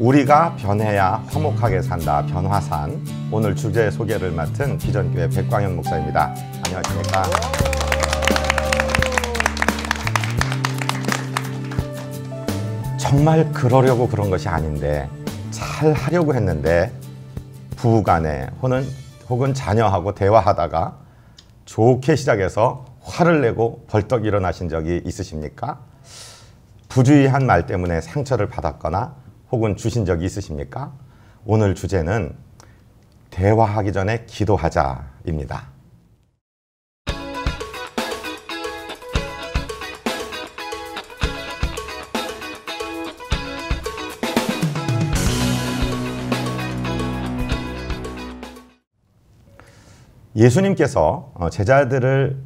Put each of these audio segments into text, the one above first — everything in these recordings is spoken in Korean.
우리가 변해야 화목하게 산다 변화산 오늘 주제 소개를 맡은 비전교회 백광현 목사입니다. 안녕하십니까? 정말 그러려고 그런 것이 아닌데 잘 하려고 했는데 부부간에 혹은 혹은 자녀하고 대화하다가 좋게 시작해서 화를 내고 벌떡 일어나신 적이 있으십니까? 부주의한 말 때문에 상처를 받았거나 혹은 주신 적이 있으십니까? 오늘 주제는 대화하기 전에 기도하자입니다. 예수님께서 어, 제자들을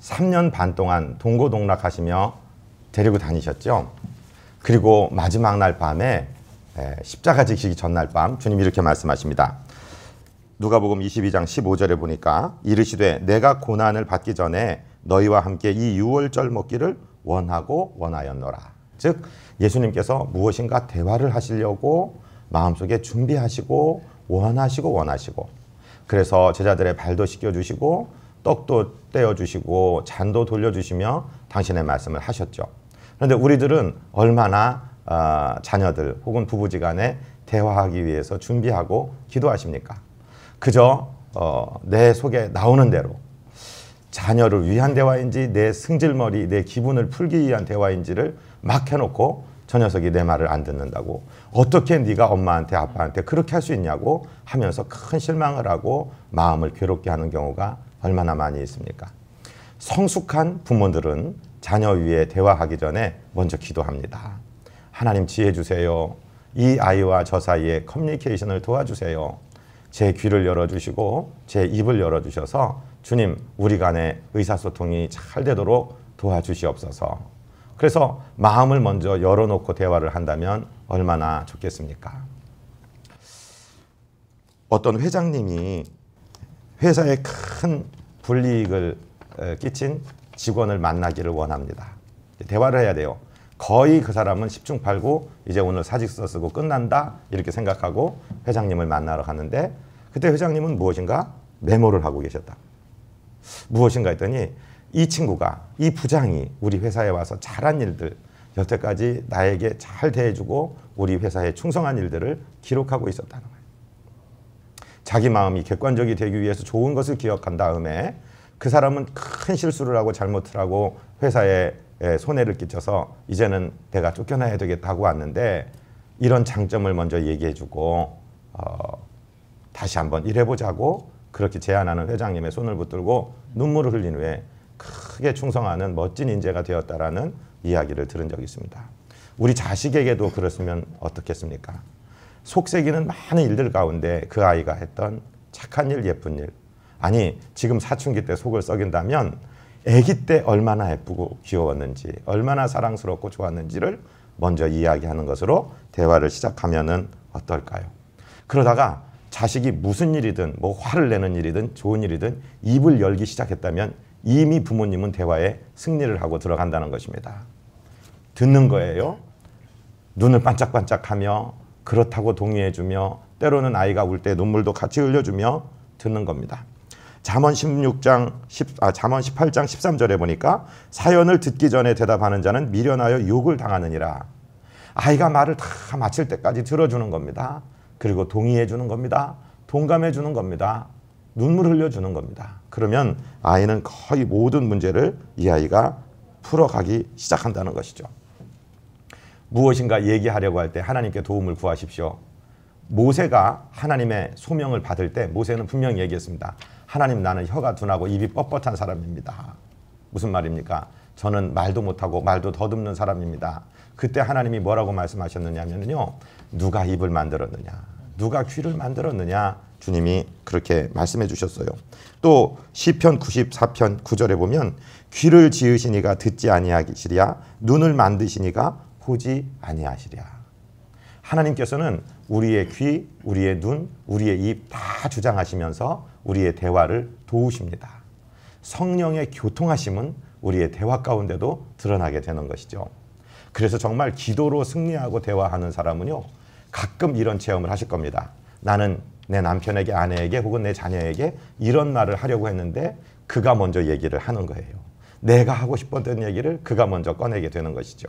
3년 반 동안 동고동락하시며 데리고 다니셨죠. 그리고 마지막 날 밤에 십자가 지시기 전날 밤 주님이 이렇게 말씀하십니다. 누가복음 22장 15절에 보니까 이르시되 내가 고난을 받기 전에 너희와 함께 이 유월절 먹기를 원하고 원하였노라. 즉 예수님께서 무엇인가 대화를 하시려고 마음속에 준비하시고 원하시고 원하시고 그래서 제자들의 발도 씻겨 주시고 떡도 떼어 주시고 잔도 돌려 주시며 당신의 말씀을 하셨죠. 그런데 우리들은 얼마나 어, 자녀들 혹은 부부지간에 대화하기 위해서 준비하고 기도하십니까? 그저 어, 내 속에 나오는 대로 자녀를 위한 대화인지 내 승질머리 내 기분을 풀기 위한 대화인지를 막 해놓고 저 녀석이 내 말을 안 듣는다고 어떻게 네가 엄마한테 아빠한테 그렇게 할 수 있냐고 하면서 큰 실망을 하고 마음을 괴롭게 하는 경우가 얼마나 많이 있습니까? 성숙한 부모들은 자녀 위에 대화하기 전에 먼저 기도합니다. 하나님 지혜 주세요. 이 아이와 저 사이에 커뮤니케이션을 도와주세요. 제 귀를 열어주시고 제 입을 열어주셔서 주님 우리 간의 의사소통이 잘 되도록 도와주시옵소서. 그래서 마음을 먼저 열어놓고 대화를 한다면 얼마나 좋겠습니까? 어떤 회장님이 회사에 큰 불이익을 끼친 직원을 만나기를 원합니다. 대화를 해야 돼요. 거의 그 사람은 10중 8구 이제 오늘 사직서 쓰고 끝난다 이렇게 생각하고 회장님을 만나러 갔는데 그때 회장님은 무엇인가 메모를 하고 계셨다. 무엇인가 했더니 이 친구가 이 부장이 우리 회사에 와서 잘한 일들 여태까지 나에게 잘 대해주고 우리 회사에 충성한 일들을 기록하고 있었다는 거예요. 자기 마음이 객관적이 되기 위해서 좋은 것을 기억한 다음에 그 사람은 큰 실수를 하고 잘못을 하고 회사에 손해를 끼쳐서 이제는 내가 쫓겨나야 되겠다 고 왔는데 이런 장점을 먼저 얘기해주고 어, 다시 한번 일해보자고 그렇게 제안하는 회장님의 손을 붙들고 눈물을 흘린 후에 크게 충성하는 멋진 인재가 되었다라는 이야기를 들은 적이 있습니다. 우리 자식에게도 그렇으면 어떻겠습니까? 속색이는 많은 일들 가운데 그 아이가 했던 착한 일, 예쁜 일, 아니 지금 사춘기 때 속을 썩인다면 아기 때 얼마나 예쁘고 귀여웠는지 얼마나 사랑스럽고 좋았는지를 먼저 이야기하는 것으로 대화를 시작하면은 어떨까요? 그러다가 자식이 무슨 일이든 뭐 화를 내는 일이든 좋은 일이든 입을 열기 시작했다면 이미 부모님은 대화에 승리를 하고 들어간다는 것입니다. 듣는 거예요. 눈을 반짝반짝하며 그렇다고 동의해주며 때로는 아이가 울 때 눈물도 같이 흘려주며 듣는 겁니다. 잠언 16장 10, 아 잠언 18장 13절에 보니까 사연을 듣기 전에 대답하는 자는 미련하여 욕을 당하느니라. 아이가 말을 다 마칠 때까지 들어주는 겁니다. 그리고 동의해 주는 겁니다. 동감해 주는 겁니다. 눈물 흘려 주는 겁니다. 그러면 아이는 거의 모든 문제를 이 아이가 풀어가기 시작한다는 것이죠. 무엇인가 얘기하려고 할 때 하나님께 도움을 구하십시오. 모세가 하나님의 소명을 받을 때 모세는 분명히 얘기했습니다. 하나님 나는 혀가 둔하고 입이 뻣뻣한 사람입니다. 무슨 말입니까? 저는 말도 못하고 말도 더듬는 사람입니다. 그때 하나님이 뭐라고 말씀하셨느냐면요. 누가 입을 만들었느냐? 누가 귀를 만들었느냐? 주님이 그렇게 말씀해 주셨어요. 또 시편 94편 9절에 보면 귀를 지으시니가 듣지 아니하시리야 눈을 만드시니가 보지 아니하시리야. 하나님께서는 우리의 귀, 우리의 눈, 우리의 입 다 주장하시면서 우리의 대화를 도우십니다. 성령의 교통하심은 우리의 대화 가운데도 드러나게 되는 것이죠. 그래서 정말 기도로 승리하고 대화하는 사람은요, 가끔 이런 체험을 하실 겁니다. 나는 내 남편에게 아내에게 혹은 내 자녀에게 이런 말을 하려고 했는데 그가 먼저 얘기를 하는 거예요. 내가 하고 싶었던 얘기를 그가 먼저 꺼내게 되는 것이죠.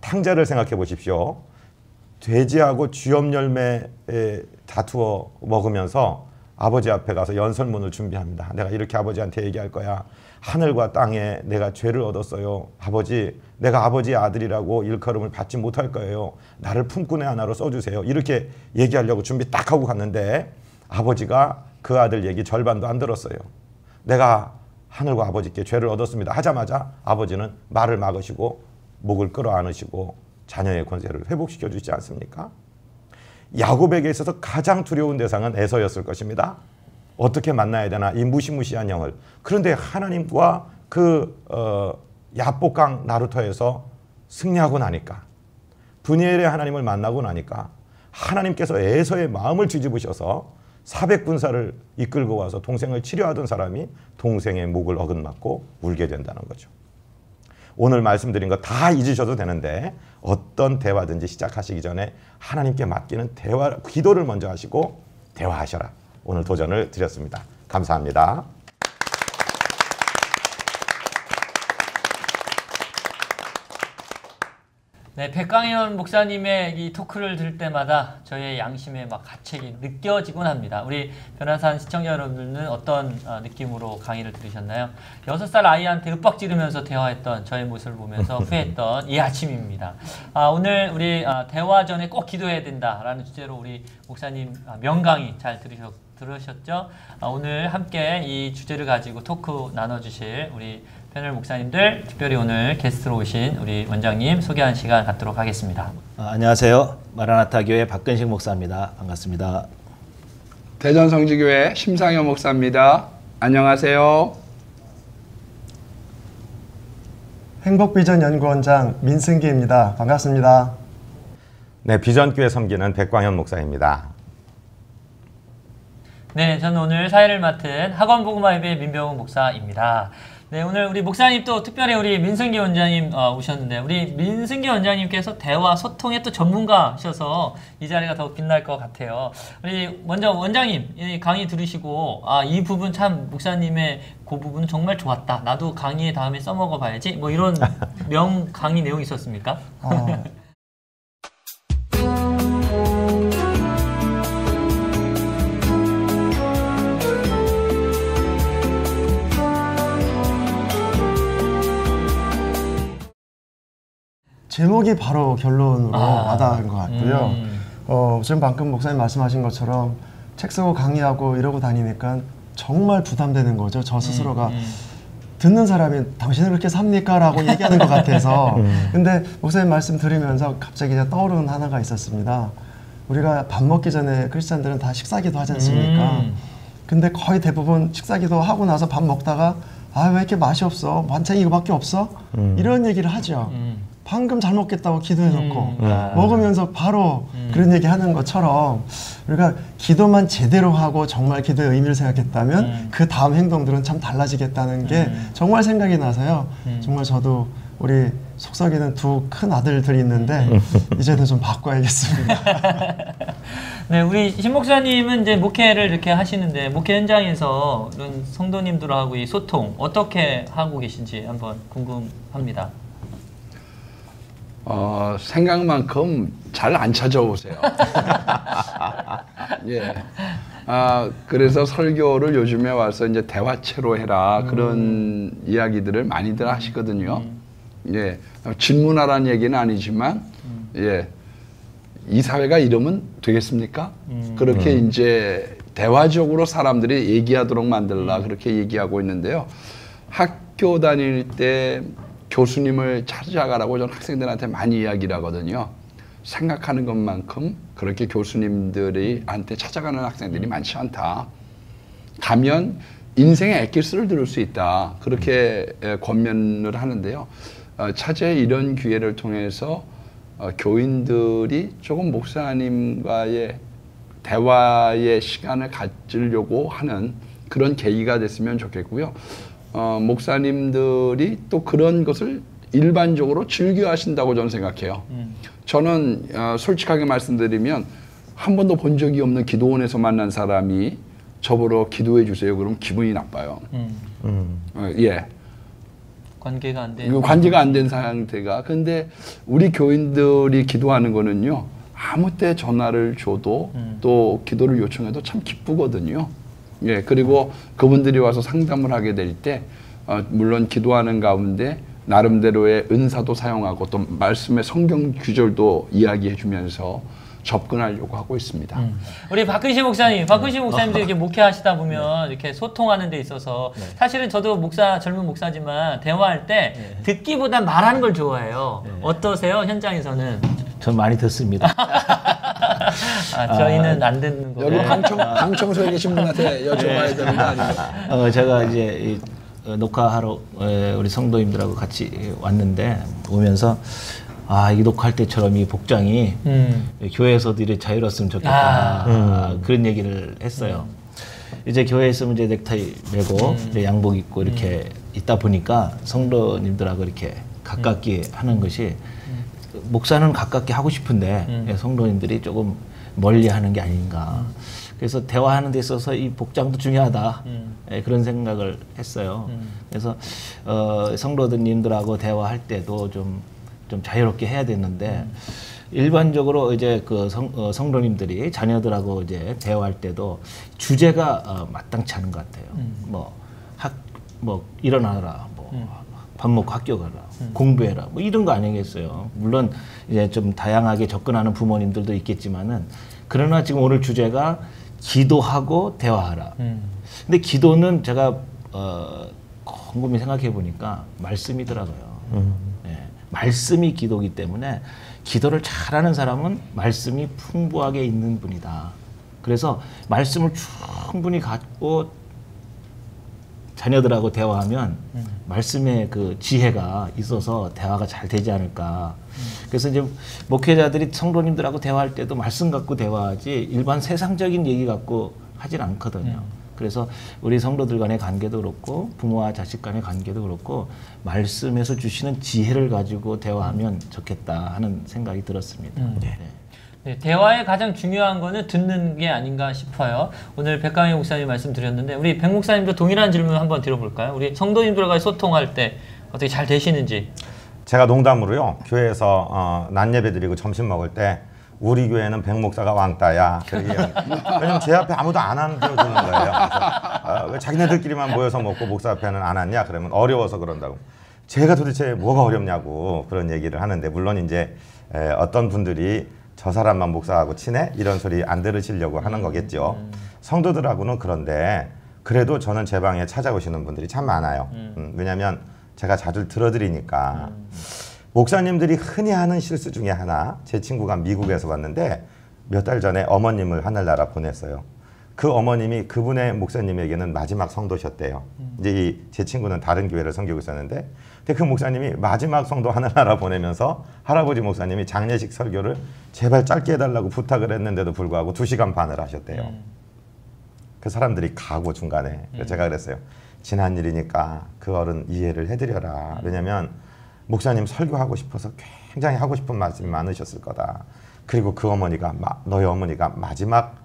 탕자를 생각해 보십시오. 돼지하고 쥐염 열매 다투어 먹으면서 아버지 앞에 가서 연설문을 준비합니다. 내가 이렇게 아버지한테 얘기할 거야. 하늘과 땅에 내가 죄를 얻었어요. 아버지, 내가 아버지의 아들이라고 일컬음을 받지 못할 거예요. 나를 품꾼의 하나로 써주세요. 이렇게 얘기하려고 준비 딱 하고 갔는데 아버지가 그 아들 얘기 절반도 안 들었어요. 내가 하늘과 아버지께 죄를 얻었습니다. 하자마자 아버지는 말을 막으시고 목을 끌어안으시고 자녀의 권세를 회복시켜 주지 않습니까? 야곱에게 있어서 가장 두려운 대상은 에서였을 것입니다. 어떻게 만나야 되나 이 무시무시한 영을 그런데 하나님과 그 어, 야복강 나루터에서 승리하고 나니까 분이엘의 하나님을 만나고 나니까 하나님께서 에서의 마음을 뒤집으셔서 사백 군사를 이끌고 와서 동생을 치료하던 사람이 동생의 목을 어긋맞고 울게 된다는 거죠. 오늘 말씀드린 거 다 잊으셔도 되는데 어떤 대화든지 시작하시기 전에 하나님께 맡기는 대화 기도를 먼저 하시고 대화하셔라. 오늘 도전을 드렸습니다. 감사합니다. 네, 백광현 목사님의 이 토크를 들을 때마다 저의 양심의 막 가책이 느껴지곤 합니다. 우리 변화산 시청자 여러분들은 어떤 어, 느낌으로 강의를 들으셨나요? 여섯 살 아이한테 윽박 지르면서 대화했던 저의 모습을 보면서 후회했던 이 아침입니다. 아, 오늘 우리 아, 대화 전에 꼭 기도해야 된다라는 주제로 우리 목사님 아, 명강의 잘 들으셨, 들으셨죠? 아, 오늘 함께 이 주제를 가지고 토크 나눠주실 우리 패널 목사님들 특별히 오늘 게스트로 오신 우리 원장님 소개하는 시간 갖도록 하겠습니다. 아, 안녕하세요. 마라나타 교회 박근식 목사입니다. 반갑습니다. 대전 성지교회 심상현 목사입니다. 안녕하세요. 행복비전 연구원장 민승기입니다. 반갑습니다. 네, 비전교회 섬기는 백광현 목사입니다. 네, 저는 오늘 사회를 맡은 학원보그마예배 민병훈 목사입니다. 네, 오늘 우리 목사님 또 특별히 우리 민승기 원장님 어, 오셨는데 우리 민승기 원장님께서 대화 소통의 또 전문가셔서 이 자리가 더 빛날 것 같아요. 우리 먼저 원장님 이 강의 들으시고 아, 이 부분 참 목사님의 그 부분 정말 좋았다. 나도 강의에 다음에 써먹어 봐야지. 뭐 이런 명 강의 내용 있었습니까? 어, 제목이 바로 결론으로 아. 와닿은 것 같고요. 음. 어, 지금 방금 목사님 말씀하신 것처럼 책 쓰고 강의하고 이러고 다니니까 정말 부담되는 거죠. 저 스스로가 음. 듣는 사람이 당신은 그렇게 삽니까? 라고 얘기하는 것 같아서. 근데 목사님 말씀 들으면서 갑자기 이제 떠오르는 하나가 있었습니다. 우리가 밥 먹기 전에 크리스찬들은 다 식사기도 하지 않습니까? 음. 근데 거의 대부분 식사기도 하고 나서 밥 먹다가 아 왜 이렇게 맛이 없어? 반찬이 이거밖에 없어? 이런 얘기를 하죠. 음. 방금 잘 먹겠다고 기도해놓고 음. 아. 먹으면서 바로 그런 얘기 하는 것처럼 우리가 기도만 제대로 하고 정말 기도의 의미를 생각했다면 음. 그 다음 행동들은 참 달라지겠다는 게 정말 생각이 나서요. 음. 정말 저도 우리 속삭이는 두 큰 아들들이 있는데 이제는 좀 바꿔야겠습니다. 네, 우리 신 목사님은 이제 목회를 이렇게 하시는데 목회 현장에서 이런 성도님들하고 이 소통 어떻게 하고 계신지 한번 궁금합니다. 어, 생각만큼 잘 안 찾아오세요. 예. 아, 그래서 설교를 요즘에 와서 이제 대화체로 해라 그런 이야기들을 많이들 하시거든요. 예. 질문하라는 얘기는 아니지만 예. 이 사회가 이러면 되겠습니까? 그렇게 이제 대화적으로 사람들이 얘기하도록 만들라 그렇게 얘기하고 있는데요. 학교 다닐 때 교수님을 찾아가라고 저는 학생들한테 많이 이야기를 하거든요. 생각하는 것만큼 그렇게 교수님들이 한테 찾아가는 학생들이 많지 않다. 가면 인생의 엑기스를 들을 수 있다. 그렇게 에, 권면을 하는데요. 어, 차제 이런 기회를 통해서 어, 교인들이 조금 목사님과의 대화의 시간을 가지려고 하는 그런 계기가 됐으면 좋겠고요. 어, 목사님들이 또 그런 것을 일반적으로 즐겨 하신다고 저는 생각해요. 저는 어, 솔직하게 말씀드리면 한 번도 본 적이 없는 기도원에서 만난 사람이 저보러 기도해 주세요. 그럼 기분이 나빠요. 음, 음. 어, 예. 관계가 안 돼. 이거 관계가 안 된 상태가. 근데 우리 교인들이 기도하는 거는요. 아무 때 전화를 줘도 음. 또 기도를 요청해도 참 기쁘거든요. 예. 그리고 그분들이 와서 상담을 하게 될 때, 어, 물론 기도하는 가운데 나름대로의 은사도 사용하고 또 말씀의 성경 규절도 이야기해 주면서 접근하려고 하고 있습니다. 음. 우리 박근시 목사님, 박근시 목사님도 이렇게 목회하시다 보면 이렇게 소통하는 데 있어서 사실은 저도 목사 젊은 목사지만 대화할 때 듣기보단 말하는 걸 좋아해요. 어떠세요 현장에서는? 전 많이 듣습니다. 아, 저희는 안 듣는 거. 여기 방청, 방청소에 계신 분한테 여쭤봐야 되는 거 아니에요? 어, 제가 이제 이, 어, 녹화하러 에, 우리 성도님들하고 같이 왔는데 오면서 아, 이 녹화할 때처럼 이 복장이 음. 교회에서도 이렇게 자유로웠으면 좋겠다. 아. 아, 그런 얘기를 했어요. 이제 교회에 있으면 이제 넥타이 메고 이제 양복 입고 이렇게 있다 보니까 성도님들하고 이렇게 가깝게 하는 것이 목사는 가깝게 하고 싶은데 음. 예, 성도님들이 조금 멀리 하는 게 아닌가. 그래서 대화하는 데 있어서 이 복장도 중요하다. 음. 예, 그런 생각을 했어요. 음. 그래서 어, 성도들님들하고 대화할 때도 좀, 좀 자유롭게 해야 되는데 음. 일반적으로 이제 그 성, 어, 성도님들이 자녀들하고 이제 대화할 때도 주제가 어, 마땅치 않은 것 같아요. 뭐 학, 뭐 일어나라, 뭐 밥 먹고 학교 가라, 공부해라, 뭐 이런 거 아니겠어요. 물론 이제 좀 다양하게 접근하는 부모님들도 있겠지만은 그러나 지금 오늘 주제가 기도하고 대화하라. 음. 근데 기도는 제가 어, 곰곰이 생각해 보니까 말씀이더라고요. 예, 말씀이 기도기 때문에 기도를 잘하는 사람은 말씀이 풍부하게 있는 분이다. 그래서 말씀을 충분히 갖고 자녀들하고 대화하면 말씀의 그 지혜가 있어서 대화가 잘 되지 않을까. 그래서 이제 목회자들이 성도님들하고 대화할 때도 말씀 갖고 대화하지 일반 세상적인 얘기 갖고 하진 않거든요. 그래서 우리 성도들 간의 관계도 그렇고 부모와 자식 간의 관계도 그렇고 말씀에서 주시는 지혜를 가지고 대화하면 좋겠다 하는 생각이 들었습니다. 네. 네, 대화의 가장 중요한 거는 듣는 게 아닌가 싶어요. 오늘 백강희 목사님 말씀드렸는데 우리 백 목사님도 동일한 질문 한번 드려볼까요? 우리 성도님들과 소통할 때 어떻게 잘 되시는지. 제가 농담으로요 교회에서 어, 낮 예배 드리고 점심 먹을 때 우리 교회는 백 목사가 왕따야. 왜냐면 제 앞에 아무도 안 앉아주는 거예요. 그래서, 어, 왜 자기네들끼리만 모여서 먹고 목사 앞에는 안 앉냐? 그러면 어려워서 그런다고. 제가 도대체 뭐가 어렵냐고 그런 얘기를 하는데 물론 이제 에, 어떤 분들이 저 사람만 목사하고 친해 이런 소리 안 들으시려고 하는 거겠죠. 성도들하고는 그런데 그래도 저는 제 방에 찾아오시는 분들이 참 많아요. 음, 왜냐하면 제가 자주 들어드리니까 목사님들이 흔히 하는 실수 중에 하나 제 친구가 미국에서 왔는데 몇 달 전에 어머님을 하늘나라 보냈어요. 그 어머님이 그분의 목사님에게는 마지막 성도셨대요. 이제 이 제 친구는 다른 교회를 섬기고 있었는데 근데 그 목사님이 마지막 성도 하늘나라 보내면서 할아버지 목사님이 장례식 설교를 제발 짧게 해달라고 부탁을 했는데도 불구하고 두 시간 반을 하셨대요. 그 사람들이 가고 중간에 그래서 제가 그랬어요. 지난 일이니까 그 어른 이해를 해드려라. 왜냐면 목사님 설교하고 싶어서 굉장히 하고 싶은 말씀이 많으셨을 거다. 그리고 그 어머니가 마- 너희 어머니가 마지막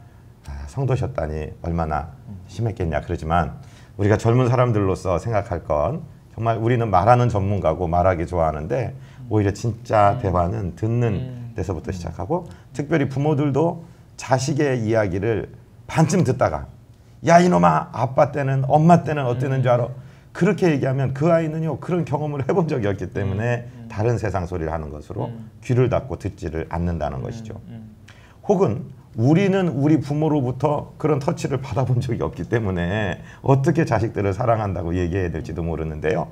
아, 성도셨다니 얼마나 심했겠냐 그러지만 우리가 젊은 사람들로서 생각할 건 정말 우리는 말하는 전문가고 말하기 좋아하는데 오히려 진짜 대화는 듣는 데서부터 시작하고 특별히 부모들도 자식의 이야기를 반쯤 듣다가 야 이놈아 아빠 때는 엄마 때는 어땠는 줄 알아? 그렇게 얘기하면 그 아이는요 그런 경험을 해본 적이 없기 때문에 다른 세상 소리를 하는 것으로 귀를 닫고 듣지를 않는다는 것이죠. 혹은 우리는 우리 부모로부터 그런 터치를 받아본 적이 없기 때문에 어떻게 자식들을 사랑한다고 얘기해야 될지도 모르는데요.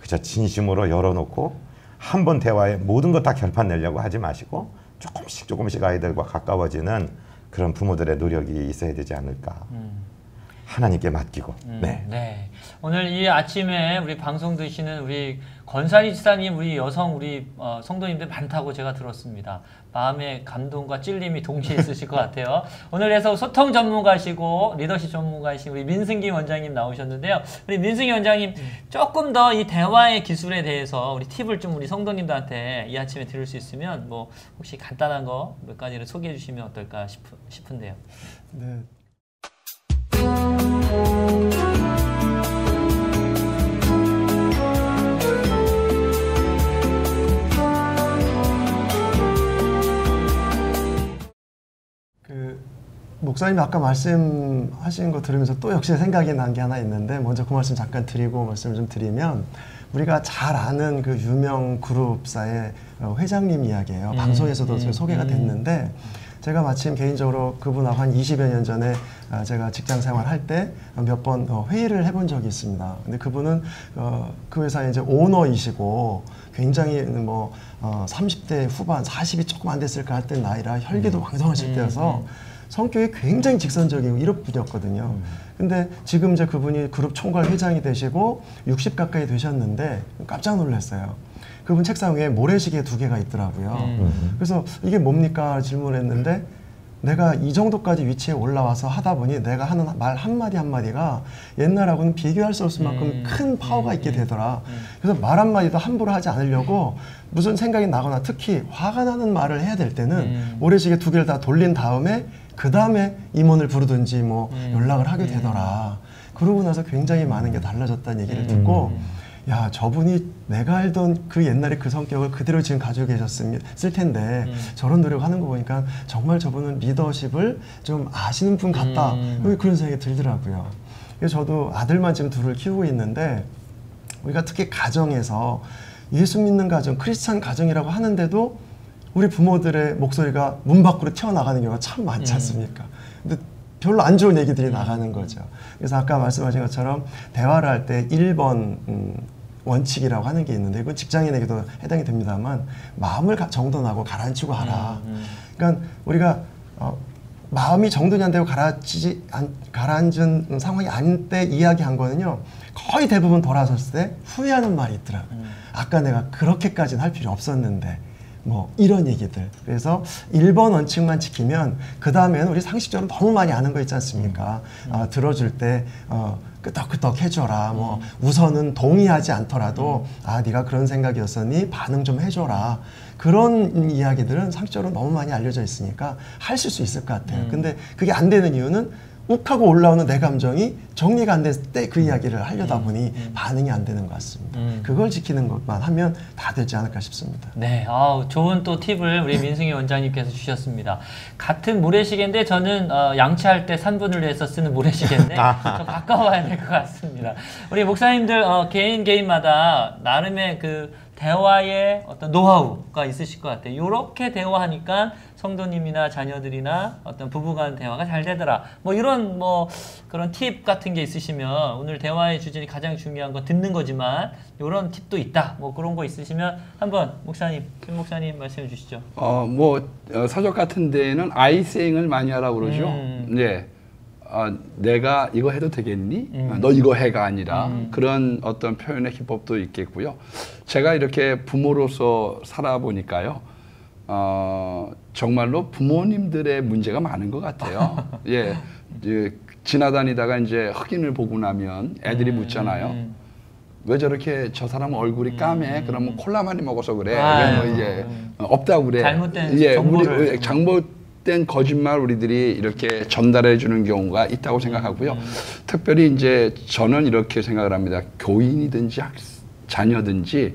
그저 진심으로 열어놓고 한 번 대화에 모든 것 다 결판 내려고 하지 마시고 조금씩 조금씩 아이들과 가까워지는 그런 부모들의 노력이 있어야 되지 않을까. 하나님께 맡기고 음, 네. 네. 오늘 이 아침에 우리 방송 드시는 우리 권사리 지사님, 우리 여성, 우리 어, 성도님들 많다고 제가 들었습니다. 마음의 감동과 찔림이 동시에 있으실 것 같아요. 오늘 해서 소통 전문가시고 리더십 전문가이신 우리 민승기 원장님 나오셨는데요. 우리 민승기 원장님 조금 더 이 대화의 기술에 대해서 우리 팁을 좀 우리 성도님들한테 이 아침에 들을 수 있으면 뭐 혹시 간단한 거 몇 가지를 소개해 주시면 어떨까 싶, 싶은데요. 네. 목사님이 아까 말씀하신 거 들으면서 또 역시 생각이 난 게 하나 있는데 먼저 그 말씀 잠깐 드리고 말씀을 좀 드리면 우리가 잘 아는 그 유명 그룹사의 어, 회장님 이야기예요. 음, 방송에서도 음, 소개가 음. 됐는데 제가 마침 개인적으로 그분하고 한 20여 년 전에 아, 제가 직장 생활할 때 몇 번 회의를 해본 적이 있습니다. 근데 그분은 어, 그 회사의 이제 오너이시고 굉장히 뭐 어, 30대 후반, 40이 조금 안 됐을까 할 때 나이라 혈기도 왕성하실 음, 때여서 성격이 굉장히 직선적이고 이런 분이었거든요. 근데 지금 이제 그분이 그룹 총괄 회장이 되시고 60 가까이 되셨는데 깜짝 놀랐어요. 그분 책상 위에 모래시계 두 개가 있더라고요. 음. 그래서 이게 뭡니까 질문했는데 내가 이 정도까지 위치에 올라와서 하다 보니 내가 하는 말 한마디 한마디가 옛날하고는 비교할 수 없을 만큼 음. 큰 파워가 음. 있게 되더라. 음. 그래서 말 한마디도 함부로 하지 않으려고 무슨 생각이 나거나 특히 화가 나는 말을 해야 될 때는 음. 모래시계 두 개를 다 돌린 다음에 그 다음에 임원을 부르든지 뭐 음. 연락을 하게 음. 되더라. 그러고 나서 굉장히 많은 게 달라졌다는 얘기를 음. 듣고 야 저분이 내가 알던 그 옛날에 그 성격을 그대로 지금 가지고 계셨을 텐데 음. 저런 노력하는 거 보니까 정말 저분은 리더십을 좀 아시는 분 같다 음. 그런 생각이 들더라고요. 그래서 저도 아들만 지금 둘을 키우고 있는데 우리가 특히 가정에서 예수 믿는 가정, 크리스찬 가정이라고 하는데도 우리 부모들의 목소리가 문 밖으로 튀어나가는 경우가 참 많지 음. 않습니까? 근데 별로 안 좋은 얘기들이 나가는 거죠. 그래서 아까 말씀하신 것처럼 대화를 할 때 1번 음, 원칙이라고 하는 게 있는데 이건 직장인에게도 해당이 됩니다만 마음을 가- 정돈하고 가라앉히고 하라. 음, 음. 그러니까 우리가 어, 마음이 정돈이 안 되고 가라앉지 안, 가라앉은 상황이 아닌 때 이야기한 거는요 거의 대부분 돌아섰을 때 후회하는 말이 있더라고요. 음. 아까 내가 그렇게까지는 할 필요 없었는데 뭐 이런 얘기들. 그래서 1번 원칙만 지키면 그 다음에는 우리 상식적으로 너무 많이 아는 거 있지 않습니까? 어, 들어줄 때 어, 끄덕끄덕 해줘라. 뭐 우선은 동의하지 않더라도 아 네가 그런 생각이었으니 반응 좀 해줘라. 그런 이야기들은 상식적으로 너무 많이 알려져 있으니까 하실 수 있을 것 같아요. 근데 그게 안 되는 이유는 욱하고 올라오는 내 감정이 정리가 안 됐을 때 그 이야기를 하려다 보니 반응이 안 되는 것 같습니다. 음. 그걸 지키는 것만 하면 다 되지 않을까 싶습니다. 네, 아우, 좋은 또 팁을 우리 민승희 원장님께서 주셨습니다. 같은 모래시계인데 저는 어, 양치할 때 3분을 위해서 쓰는 모래시계인데 좀 가까워야 될 것 같습니다. 우리 목사님들 어, 개인 개인마다 나름의 그 대화의 어떤 노하우가 있으실 것 같아요. 이렇게 대화하니까 성도님이나 자녀들이나 어떤 부부간 대화가 잘 되더라. 뭐 이런 뭐 그런 팁 같은 게 있으시면 오늘 대화의 주제는 가장 중요한 건 듣는 거지만 이런 팁도 있다. 뭐 그런 거 있으시면 한번 목사님, 김 목사님 말씀해 주시죠. 어, 뭐 어, 서적 같은 데는 아이세잉을 많이 하라고 그러죠. 음. 네. 어, 내가 이거 해도 되겠니? 음. 어, 너 이거 해가 아니라 음. 그런 어떤 표현의 기법도 있겠고요. 제가 이렇게 부모로서 살아보니까요. 어, 정말로 부모님들의 문제가 많은 것 같아요. 예. 이제 지나다니다가 이제 흑인을 보고 나면 애들이 음, 묻잖아요. 음, 왜 저렇게 저 사람 얼굴이 까매? 그러면 콜라 많이 먹어서 그래. 아유. 왜뭐 이제 없다고 그래. 잘못된 예, 정보를. 우리 잘못된 거짓말 우리들이 이렇게 전달해 주는 경우가 있다고 생각하고요. 음. 특별히 이제 저는 이렇게 생각을 합니다. 교인이든지 학, 자녀든지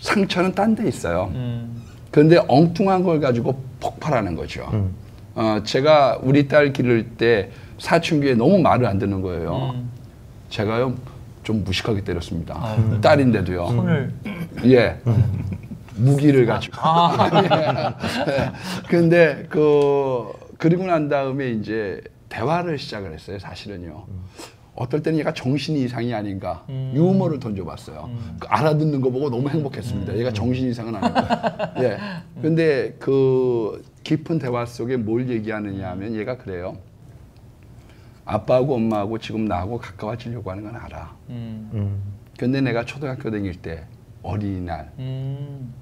상처는 딴 데 있어요. 음, 그런데 엉뚱한 걸 가지고 폭발하는 거죠. 어, 제가 우리 딸 기를 때 사춘기에 너무 말을 안 듣는 거예요. 음. 제가요 좀 무식하게 때렸습니다. 아유. 딸인데도요. 손을 예. 무기를 가지고. 아. 예. 근데 그 그리고 난 다음에 이제 대화를 시작을 했어요. 사실은요. 어떨 때는 얘가 정신 이상이 아닌가 음. 유머를 던져봤어요. 그 알아듣는 거 보고 너무 행복했습니다. 얘가 정신 이상은 아닌가. 예. 근데 그 깊은 대화 속에 뭘 얘기하느냐 하면 얘가 그래요. 아빠하고 엄마하고 지금 나하고 가까워지려고 하는 건 알아. 음. 음. 근데 내가 초등학교 다닐 때 어린이날 음.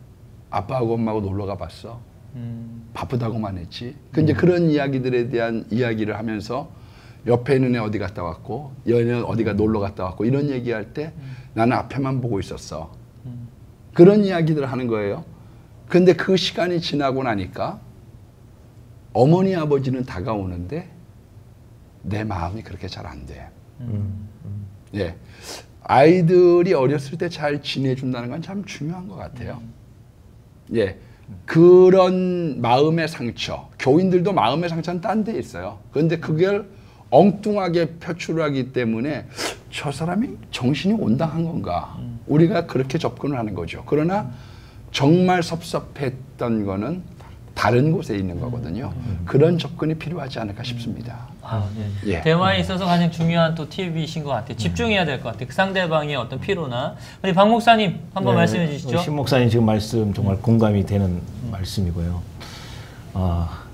아빠하고 엄마하고 놀러 가봤어. 음. 바쁘다고만 했지. 근데 그런 이야기들에 대한 이야기를 하면서 옆에 있는 애 어디 갔다 왔고 얘는 어디가 놀러 갔다 왔고 이런 얘기할 때 나는 앞에만 보고 있었어. 그런 이야기들을 하는 거예요. 근데 그 시간이 지나고 나니까 어머니 아버지는 다가오는데 내 마음이 그렇게 잘 안 돼. 예. 아이들이 어렸을 때 잘 지내준다는 건 참 중요한 것 같아요. 예. 그런 마음의 상처, 교인들도 마음의 상처는 딴 데 있어요. 그런데 그걸 엉뚱하게 표출하기 때문에 저 사람이 정신이 온당한 건가? 우리가 그렇게 접근을 하는 거죠. 그러나 정말 섭섭했던 거는 다른 곳에 있는 거거든요. 그런 접근이 필요하지 않을까 싶습니다. 아, 네. 예. 대화에 있어서 가장 중요한 또 팁이신 것 같아요. 집중해야 될 것 같아요. 그 상대방의 어떤 피로나 우리 박 목사님 한번 네, 말씀해 주시죠. 신 목사님 지금 말씀 정말 공감이 되는 말씀이고요. 아,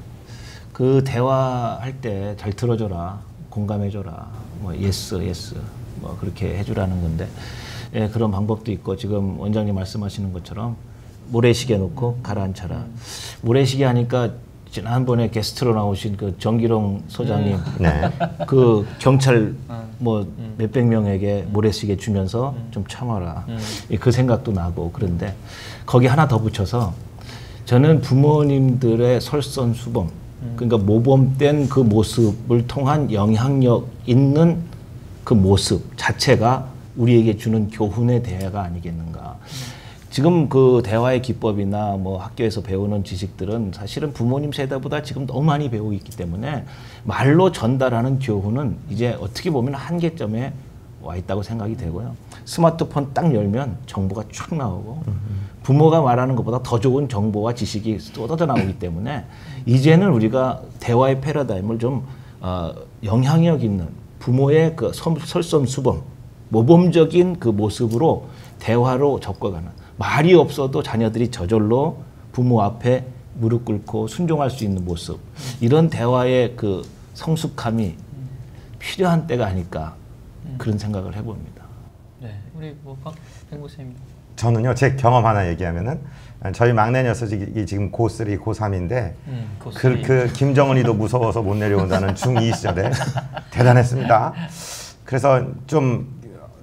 그 대화할 때 잘 들어줘라, 공감해줘라, 뭐 예스, 예스, 뭐 그렇게 해주라는 건데 예, 그런 방법도 있고 지금 원장님 말씀하시는 것처럼 모래시계 놓고 가라앉혀라. 모래시계 하니까 지난번에 게스트로 나오신 그 정기롱 소장님 네. 그 경찰 뭐 몇백 명에게 모래시계 주면서 좀 참아라. 예, 그 생각도 나고 그런데 거기 하나 더 붙여서 저는 부모님들의 설선수범 그러니까 모범된 그 모습을 통한 영향력 있는 그 모습 자체가 우리에게 주는 교훈의 대화가 아니겠는가. 지금 그 대화의 기법이나 뭐 학교에서 배우는 지식들은 사실은 부모님 세대보다 지금 너무 많이 배우고 있기 때문에 말로 전달하는 교훈은 이제 어떻게 보면 한계점에 와 있다고 생각이 되고요. 스마트폰 딱 열면 정보가 쫙 나오고 부모가 말하는 것보다 더 좋은 정보와 지식이 쏟아져 나오기 때문에 이제는 우리가 대화의 패러다임을 좀 어, 영향력 있는 부모의 그 섬- 설선수범 모범적인 그 모습으로 대화로 접근하는 말이 없어도 자녀들이 저절로 부모 앞에 무릎 꿇고 순종할 수 있는 모습 이런 대화의 그 성숙함이 필요한 때가 아닐까 그런 생각을 해봅니다. 네, 우리 뭐박 목사님. 저는요 제 경험 하나 얘기하면은 저희 막내 녀석이 지금 고3, 고3인데 음, 그. 그 김정은이도 무서워서 못 내려온다는 중2 시절에 대단했습니다. 그래서 좀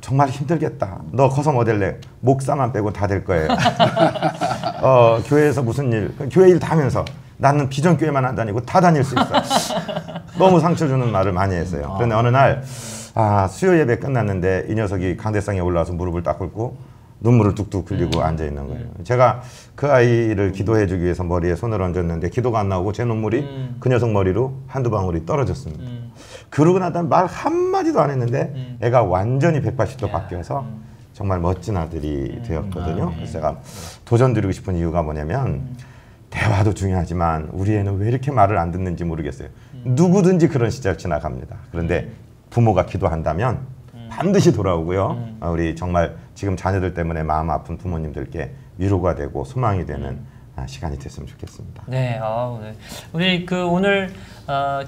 정말 힘들겠다. 너 커서 뭐 될래? 목사만 빼고 다 될 거예요. 어, 교회에서 무슨 일, 교회 일 다 하면서 나는 비전교회만 안 다니고 다 다닐 수 있어. 너무 상처 주는 말을 많이 했어요. 그런데 어느 날 아, 수요 예배 끝났는데 이 녀석이 강대상에 올라와서 무릎을 딱 꿇고 눈물을 뚝뚝 흘리고 앉아 있는 거예요. 제가 그 아이를 기도해 주기 위해서 머리에 손을 얹었는데 기도가 안 나오고 제 눈물이 음. 그 녀석 머리로 한두 방울이 떨어졌습니다. 음. 그러고 나다 말 한마디도 안 했는데 음. 애가 완전히 180도 야, 바뀌어서 음. 정말 멋진 아들이 되었거든요. 아, 네. 그래서 제가 도전 드리고 싶은 이유가 뭐냐면 대화도 중요하지만 우리 애는 왜 이렇게 말을 안 듣는지 모르겠어요. 음. 누구든지 그런 시절 지나갑니다. 그런데 부모가 기도한다면 음. 반드시 돌아오고요. 어, 우리 정말 지금 자녀들 때문에 마음 아픈 부모님들께 위로가 되고 소망이 되는 음. 아, 시간이 됐으면 좋겠습니다. 네, 아, 네. 우리 그 오늘 어,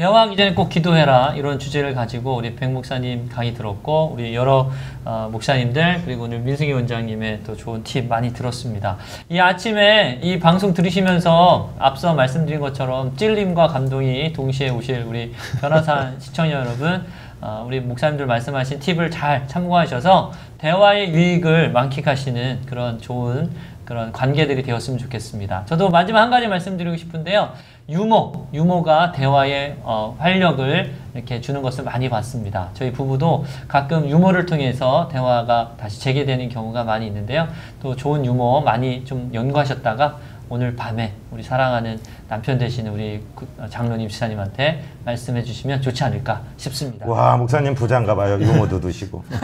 대화하기 전에 꼭 기도해라 이런 주제를 가지고 우리 백 목사님 강의 들었고 우리 여러 어, 목사님들 그리고 오늘 민승희 원장님의 또 좋은 팁 많이 들었습니다. 이 아침에 이 방송 들으시면서 앞서 말씀드린 것처럼 찔림과 감동이 동시에 오실 우리 변화산 시청자 여러분. 어, 우리 목사님들 말씀하신 팁을 잘 참고하셔서 대화의 유익을 만끽하시는 그런 좋은 그런 관계들이 되었으면 좋겠습니다. 저도 마지막 한 가지 말씀드리고 싶은데요. 유머, 유머가 대화의 어, 활력을 이렇게 주는 것을 많이 봤습니다. 저희 부부도 가끔 유머를 통해서 대화가 다시 재개되는 경우가 많이 있는데요. 또 좋은 유머 많이 좀 연구하셨다가 오늘 밤에 우리 사랑하는 남편 되시는 우리 구- 어, 장로님 지사님한테 말씀해 주시면 좋지 않을까 싶습니다. 와 목사님 부자인가 봐요. 유머도 드시고.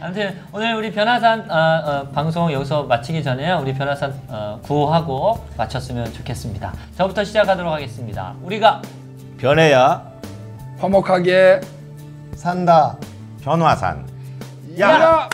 아무튼 오늘 우리 변화산 어, 어, 방송 여기서 마치기 전에요. 우리 변화산 어, 구호하고 마쳤으면 좋겠습니다. 저부터 시작하도록 하겠습니다. 우리가 변해야 화목하게 산다. 변화산. 야!